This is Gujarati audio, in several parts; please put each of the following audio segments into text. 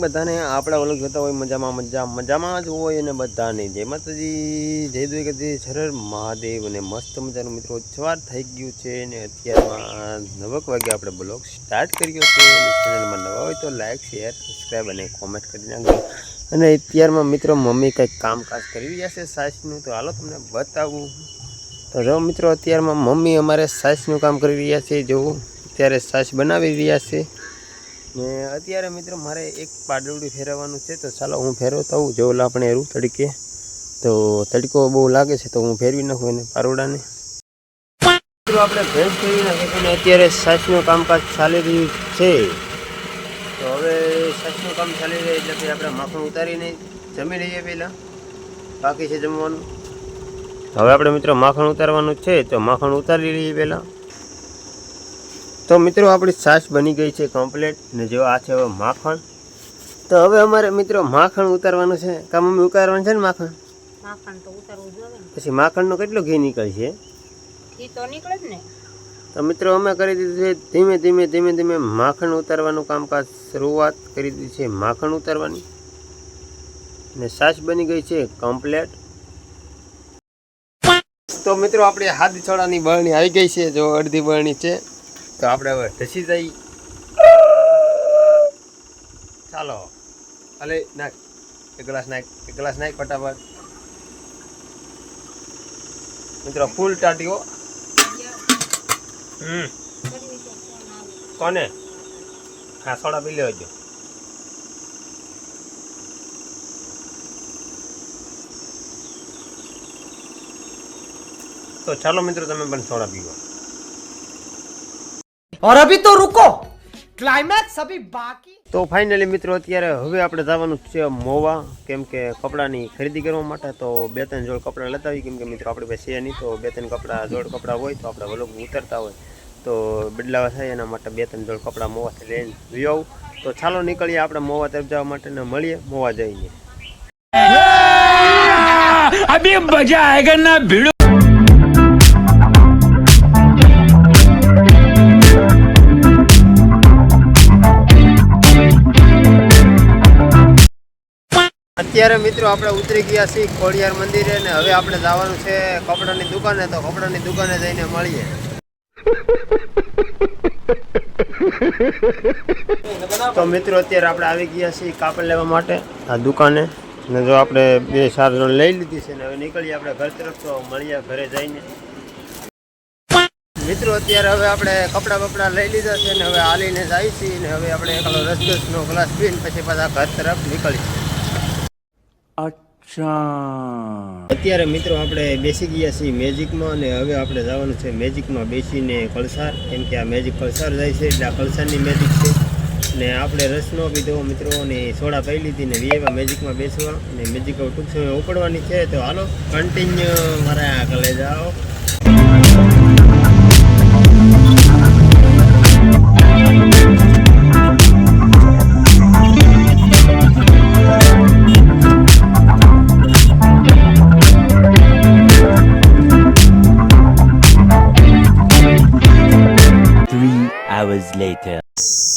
બધાને આપણા ઓલું જોતા હોય, મજામાં મજા મજામાં જ હોય અને બધાને જય માતાજી, જય દ્વારકાધી સરળ મહાદેવ અને મસ્ત મજાનું મિત્રો સવાર થઈ ગયું છે અને અત્યારમાં નવક વાગે આપણે બ્લોગ સ્ટાર્ટ કર્યો છે. ચેનલમાં નવા હોય તો લાઈક શેર સબસ્ક્રાઈબ અને કોમેન્ટ કરી નાખજો. અને અત્યારમાં મિત્રો મમ્મી કંઈક કામકાજ કરી રહ્યા છે સાસનું, તો હાલો તમને બતાવું. તો જો મિત્રો, અત્યારમાં મમ્મી અમારે સાસનું કામ કરી રહ્યા છે. જો અત્યારે સાસ બનાવી રહ્યા છે. ને અત્યારે મિત્રો મારે એક પાડવડી ફેરવવાનું છે, તો ચાલો હું ફેરવતા હોઉં જો આપણે એરું તડકે, તો તડકો બહુ લાગે છે, તો હું ફેરવી નાખું એને પારોડાને આપણે ભેંસ ફેરવી નાખીએ અને અત્યારે સાસનું કામકાજ ચાલી રહ્યું છે. તો હવે સાસનું કામ ચાલી રહ્યું એટલે પછી આપણે માખણ ઉતારીને જમી લઈએ પહેલાં. બાકી છે જમવાનું. હવે આપણે મિત્રો માખણ ઉતારવાનું છે, તો માખણ ઉતારી લઈએ પહેલાં. તો મિત્રો આપણી છાશ બની ગઈ છે કમ્પ્લીટ ને જો આ છે હવે માખણ. તો હવે અમારે મિત્રો માખણ ઉતારવાનું છે. કા મમ્મી ઉતારવાનું છે ને માખણ? માખણ તો ઉતારવું જોઈએ પછી માખણનો કેટલો ઘી નીકળશે ઘી તો નીકળે જ ને. તો મિત્રો અમે કરી દીધું છે ધીમે ધીમે ધીમે ધીમે માખણ ઉતારવાનું કામકાજ શરૂઆત કરી દીધી છે માખણ ઉતારવાની. ને સાસ બની ગઈ છે કમ્પ્લેટ તો મિત્રો આપણે હાથ છોડાની બળણી આવી ગઈ છે. જો અડધી બરણી છે. તો આપણે હવે ઢસી જઈ. ચાલો. અલે, નાખ. એક ગ્લાસ નાખ. એક ગ્લાસ નાખ ફટાફટ. મિત્રો, ફૂલ ટાટીઓ હમ. કોને? હા, સોડા પી લેજો તો ચાલો મિત્રો, તમે પણ સોડા પીવો. और अभी तो रुको क्लाइमैक्स अभी बाकी તો ફાઇનલી મિત્રો અત્યારે હવે આપણે જવાનું છે મોવા કેમ કે કપડાની ખરીદી કરવા માટે તો બે ત્રણ જોડ કપડાં લેતા આવી કેમ કે મિત્રો આપણી પાસે છે નહીં તો બે ત્રણ કપડાં જોડ કપડાં હોય તો આપણે વલોગ ઉતરતા હોય તો બદલાવા થાય એના માટે બે ત્રણ જોડ કપડાં મોવાથી લઈને લઈ આવું તો ચાલો નીકળીએ આપણે મોવા તરફ જવા માટે ને મળીએ મોવા જઈએ अभी मजा आएगा ना भिड़ो અત્યારે મિત્રો આપણે ઉતરી ગયા છીએ ખોડિયાર મંદિરે ને હવે આપણે જવાનું છે કપડાની દુકાને, તો કપડાની દુકાને જઈને મળીએ. તો મિત્રો અત્યારે આપણે આવી ગયા છીએ કાપડ લેવા માટે, આ દુકાને. ને જો આપણે બે, ચાર જણ લઈ લીધી છે ને હવે નીકળીએ આપણે ઘર તરફ, તો મળીએ ઘરે જઈને. મિત્રો અત્યારે હવે આપણે કપડાં બપડા લઈ લીધા છે ને હવે હાલીને જાય છીએ ને હવે આપણે એકલો રસગસનો ગ્લાસ પીને પછી પાછા ઘર તરફ નીકળીએ અત્યારે મિત્રો આપણે બેસી ગયા છીએ મેજિકમાં અને હવે આપણે જવાનું છે મેજિકમાં બેસીને કલસાર, કેમ કે આ મેજિક કલસાર જાય છે એટલે આ કલસારની મેજિક છે. ને આપણે રસનો કીધો મિત્રો અને સોડા પી લીધી ને વીએવા મેજિકમાં બેસવા અને મેજિક ટૂંક સમય ઉપડવાની છે. તો હાલો કન્ટિન્યુ મારા કલે જાઓ hours later.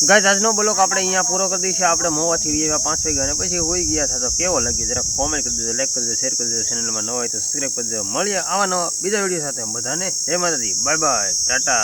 ગાઈસ, આજનો બ્લોક આપણે અહીંયા પૂરો કરી દઈશું. આપણે મોવાથી એવા પાંચ વાગ્યા અને પછી હોઈ ગયા હતા તો કેવો લાગ્યો? જરા કોમેન્ટ કરી દેજો લાઈક કરી દેજો શેર કરી દેજો. ચેનલમાં ન હોય તો સબસ્ક્રાઈબ કરી દેજો. મળીએ આવા નવા બીજા વીડિયો સાથે. બધાને જય માતાજી. Bye bye Tata